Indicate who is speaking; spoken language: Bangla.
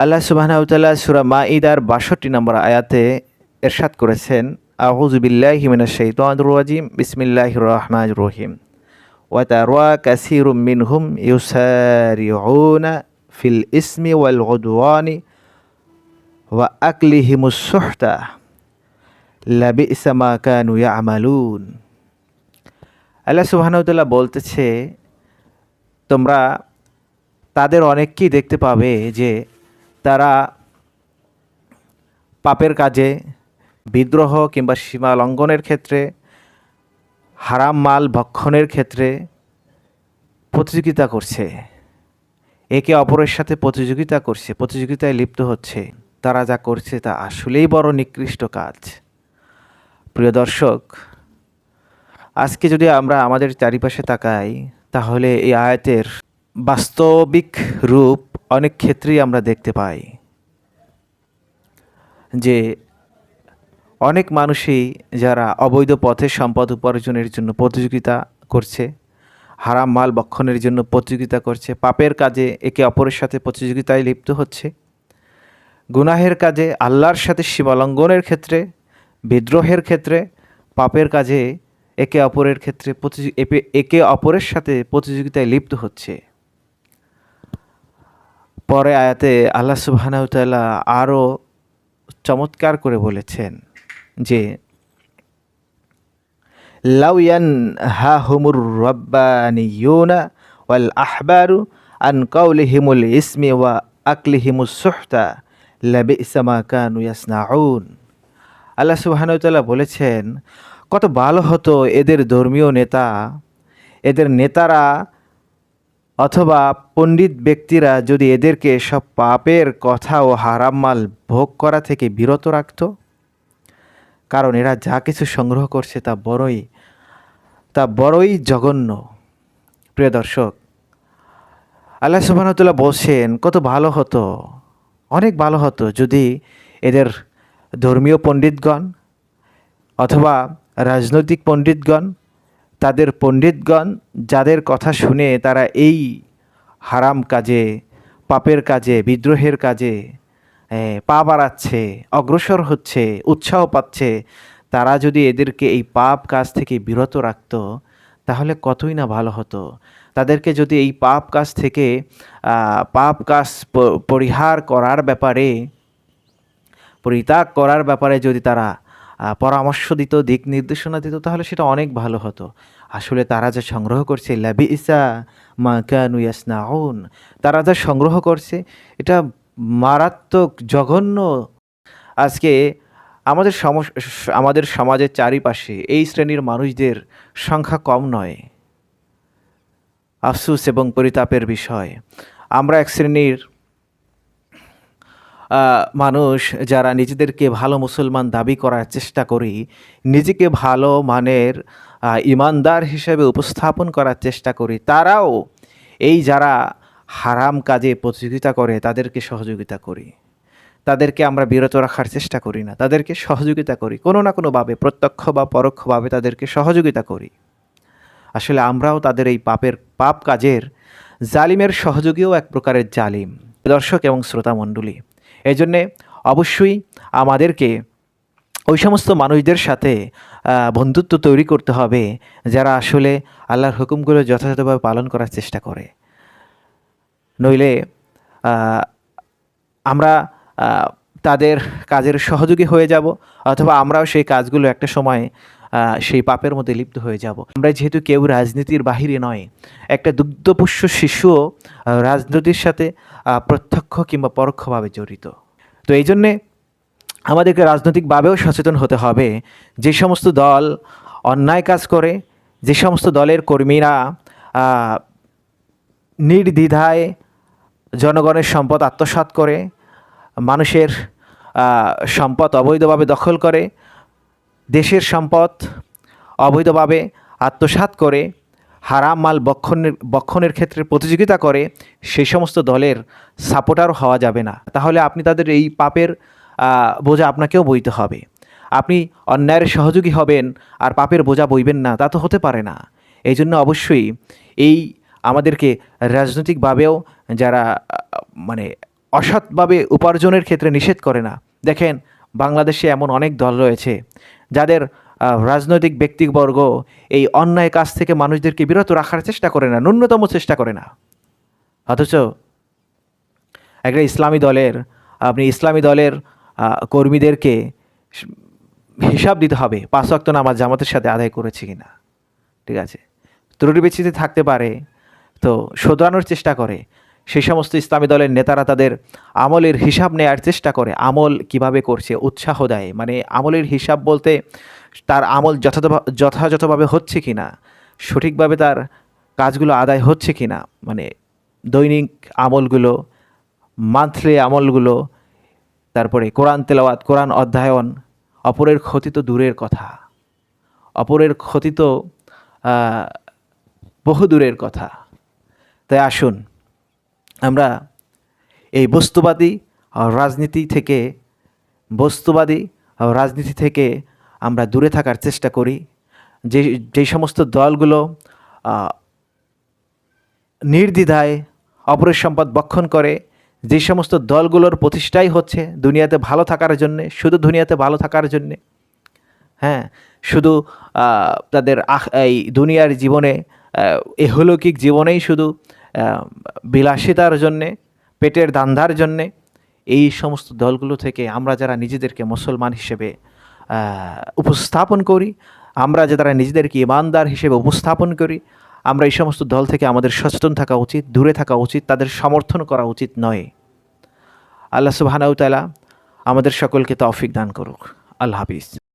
Speaker 1: আল্লাহ সুবাহতাল্লাহ সুরা মা ইদার বাষট্টি নম্বর আয়াতে এরশাদ করেছেন আহুজুবিল্লাহ হিমিনা শৈতানুর রাজিম বিসমিল্লাহ রহমান রহিম। ওয়াতারা কাসির মিনহুম ইউসারিউনা ফিল ইসমি ওয়াল উদওয়ানি ওয়া আকলিহিমুস সুহতা। লাবিসা মা কানু ইয়ামালুন। আল্লাহ সুবহানাহু বলতেছে, তোমরা তাদের অনেককেই দেখতে পাবে যে তারা পাপের কাজে বিদ্রোহ কিংবা সীমা লঙ্ঘনের ক্ষেত্রে, হারাম মাল ভক্ষণের ক্ষেত্রে প্রতিযোগিতা করছে। একে অপরের সাথে প্রতিযোগিতা করছে, প্রতিযোগিতায় লিপ্ত হচ্ছে। তারা যা করছে তা আসলেই বড় নিকৃষ্ট কাজ। প্রিয় দর্শক, আজকে যদি আমরা আমাদের চারিপাশে তাকাই, তাহলে এই আয়াতের বাস্তবিক রূপ অনেক ক্ষেত্রেই আমরা দেখতে পাই যে অনেক মানুষই যারা অবৈধ পথে সম্পদ উপার্জনের জন্য প্রতিযোগিতা করছে, হারাম মাল বক্ষণের জন্য প্রতিযোগিতা করছে, পাপের কাজে একে অপরের সাথে প্রতিযোগিতায় লিপ্ত হচ্ছে, গুনাহের কাজে আল্লাহর সাথে সীমালঙ্ঘনের ক্ষেত্রে, বিদ্রোহের ক্ষেত্রে, পাপের কাজে একে অপরের ক্ষেত্রে প্রতিযোগি একে অপরের সাথে প্রতিযোগিতায় লিপ্ত হচ্ছে। পরে আয়াতে আল্লাহ সুবাহানাউতাল্লাহ আরও চমৎকার করে বলেছেন যে লাউয়ান হা হুমুর রব্বানিয়ুনা ওয়াল আহবারু আন কাউলিহিমুল ইসমি ওয়া আকলিহিমুস সুহতা, লাবিসা মা কানু ইয়াসনাউন। আল্লাহ সুবাহানুতাল্লাহ বলেছেন, কত ভালো হতো এদের ধর্মীয় নেতা, এদের নেতারা অথবা পণ্ডিত ব্যক্তিরা যদি এদেরকে সব পাপের কথা ও হারাম মাল ভোগ করা থেকে বিরত রাখত, কারণ এরা যা কিছু সংগ্রহ করছে তা বড়ই তা বড়ই জঘন্য। প্রিয় দর্শক, আল্লাহ সুবাহতুল্লাহ বলছেন, কত ভালো হতো, অনেক ভালো হতো যদি এদের ধর্মীয় পণ্ডিতগণ অথবা রাজনৈতিক পণ্ডিতগণ তাদের পণ্ডিতগণ যাদের কথা শুনে তারা এই হারাম কাজে, পাপের কাজে, বিদ্রোহের কাজে পা বাড়াচ্ছে, অগ্রসর হচ্ছে, উৎসাহ পাচ্ছে, তারা যদি এদেরকে এই পাপ কাজ থেকে বিরত রাখত, তাহলে কতই না ভালো হতো। তাদেরকে যদি এই পাপ কাজ থেকে পাপ কাজ পরিহার করার ব্যাপারে, পরিত্যাগ করার ব্যাপারে যদি তারা পরামর্শ দিত, দিক নির্দেশনা দিত, তাহলে সেটা অনেক ভালো হতো। আসলে তারা যা সংগ্রহ করছে লাবি ইসা মা কানু ইয়াসনাউন, তারা যা সংগ্রহ করছে, এটা মারাত্মক জঘন্য। আজকে আমাদের আমাদের সমাজের চারিপাশে এই শ্রেণির মানুষদের সংখ্যা কম নয়। আফসুস এবং পরিতাপের বিষয়। আমরা এক শ্রেণির মানুষ যারা নিজেদেরকে ভালো মুসলমান দাবি করার চেষ্টা করি, নিজেকে ভালো মানের ইমানদার হিসেবে উপস্থাপন করার চেষ্টা করি, তারাও এই যারা হারাম কাজে প্রতিযোগিতা করে, তাদেরকে সহযোগিতা করি। তাদেরকে আমরা বিরত রাখার চেষ্টা করি না, তাদেরকে সহযোগিতা করি। কোনো না কোনোভাবে, প্রত্যক্ষ বা পরোক্ষভাবে তাদেরকে সহযোগিতা করি। আসলে আমরাও তাদের এই পাপের, পাপ কাজের জালিমের সহযোগীও এক প্রকারের জালিম। দর্শক এবং শ্রোতা মণ্ডলী এই জন্যে অবশ্যই আমাদেরকে ওই সমস্ত মানুষদের সাথে বন্ধুত্ব তৈরি করতে হবে, যারা আসলে আল্লাহর হুকুমগুলো যথাযথভাবে পালন করার চেষ্টা করে। নইলে আমরা তাদের কাজের সহযোগী হয়ে যাব, অথবা আমরাও সেই কাজগুলো একটা সময় সেই পাপের মধ্যে লিপ্ত হয়ে যাব। আমরা যেহেতু কেউ রাজনীতির বাহিরে নয়, একটা দুগ্ধপুষ্য শিশুও রাজনীতির সাথে প্রত্যক্ষ কিংবা পরোক্ষভাবে জড়িত। তো এই জন্যে আমাদেরকে রাজনৈতিকভাবেও সচেতন হতে হবে। যে সমস্ত দল অন্যায় কাজ করে, যে সমস্ত দলের কর্মীরা নির্দ্বিধায় জনগণের সম্পদ আত্মসাৎ করে, মানুষের সম্পদ অবৈধভাবে দখল করে, দেশের সম্পদ অবৈধভাবে আত্মসাৎ করে হারাম মাল বক্ষণের বক্ষণের ক্ষেত্রে প্রতিযোগিতা করে সেই সমস্ত দলের সাপোর্টার হওয়া যাবে না। তাহলে আপনি তাদের এই পাপের বোঝা আপনাকেও বইতে হবে। আপনি অন্যায়ের সহযোগী হবেন, আর পাপের বোঝা বইবেন না, তা তো হতে পারে না। এই জন্য অবশ্যই এই আমাদেরকে রাজনৈতিকভাবেও যারা মানে অসৎভাবে উপার্জনের ক্ষেত্রে নিষেধ করে না। দেখেন, বাংলাদেশে এমন অনেক দল রয়েছে, যাদের রাজনৈতিক ব্যক্তিবর্গ এই অন্যায় কাজ থেকে মানুষদেরকে বিরত রাখার চেষ্টা করে না, ন্যূনতম চেষ্টা করে না। অথচ একটা ইসলামী দলের, আপনি ইসলামী দলের কর্মীদেরকে হিসাব দিতে হবে, পাঁচ ওয়াক্ত নামাজ জামাতের সাথে আদায় করেছে কিনা। ঠিক আছে? ত্রুটি বিচ্ছিতি থাকতে পারে, তো শোধরানোর চেষ্টা করে। সেই সমস্ত ইসলামী দলের নেতারা তাদের আমলের হিসাব নেয়ার চেষ্টা করে। আমল কীভাবে করছে? উৎসাহ দেয়। মানে আমলের হিসাব বলতে তার আমল যথাযথভাবে হচ্ছে কি না সঠিকভাবে তার কাজগুলো আদায় হচ্ছে কি না মানে দৈনিক আমলগুলো, মান্থলি আমলগুলো, তারপরে কোরআন তেলাওয়াত, কোরআন অধ্যয়ন, অপরের ক্ষতি তো দূরের কথা। অপরের ক্ষতি তো বহু দূরের কথা। তাই আসুন আমরা এই বস্তুবাদী রাজনীতি থেকে, বস্তুবাদী রাজনীতি থেকে আমরা দূরে থাকার চেষ্টা করি। যে যেই সমস্ত দলগুলো নির্দ্বিধায় অপরের সম্পদ বক্ষণ করে, যে সমস্ত দলগুলোর প্রতিষ্ঠাই হচ্ছে দুনিয়াতে ভালো থাকার জন্যে, শুধু দুনিয়াতে ভালো থাকার জন্যে হ্যাঁ শুধু তাদের এই দুনিয়ার জীবনে এহলৌকিক জীবনেই শুধু বিলাসিতার জন্যে, পেটের দান্ধার জন্যে, এই সমস্ত দলগুলো থেকে আমরা যারা নিজেদেরকে মুসলমান হিসেবে উপস্থাপন করি, আমরা যারা নিজেদেরকে ইমানদার হিসেবে উপস্থাপন করি, আমরা এই সমস্ত দল থেকে আমাদের সচেতন থাকা উচিত, দূরে থাকা উচিত, তাদের সমর্থন করা উচিত নয়। আল্লাহ সুবাহানাউ তাআলা আমাদের সকলকে তৌফিক দান করুক। আল্লাহ হাফিজ।